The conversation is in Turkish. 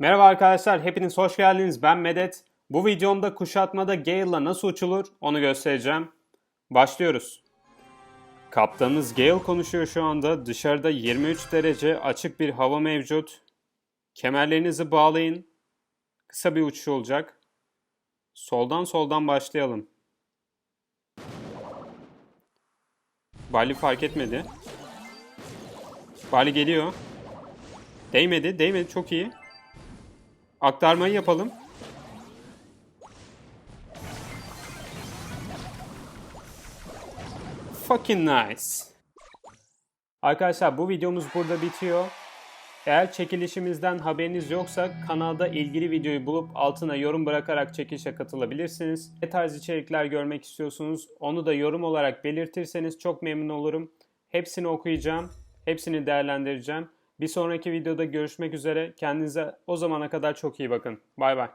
Merhaba arkadaşlar, hepiniz hoş geldiniz. Ben Medet. Bu videomda kuşatmada Gale'la nasıl uçulur onu göstereceğim. Başlıyoruz. Kaptanınız Gale konuşuyor şu anda. Dışarıda 23 derece açık bir hava mevcut. Kemerlerinizi bağlayın. Kısa bir uçuş olacak. Soldan soldan başlayalım. Bali fark etmedi. Bali geliyor. Değmedi, değmedi. Çok iyi. Aktarmayı yapalım. Fucking nice. Arkadaşlar bu videomuz burada bitiyor. Eğer çekilişimizden haberiniz yoksa kanalda ilgili videoyu bulup altına yorum bırakarak çekilişe katılabilirsiniz. Ne tarz içerikler görmek istiyorsunuz onu da yorum olarak belirtirseniz çok memnun olurum. Hepsini okuyacağım, hepsini değerlendireceğim. Bir sonraki videoda görüşmek üzere. Kendinize o zamana kadar çok iyi bakın. Bay bay.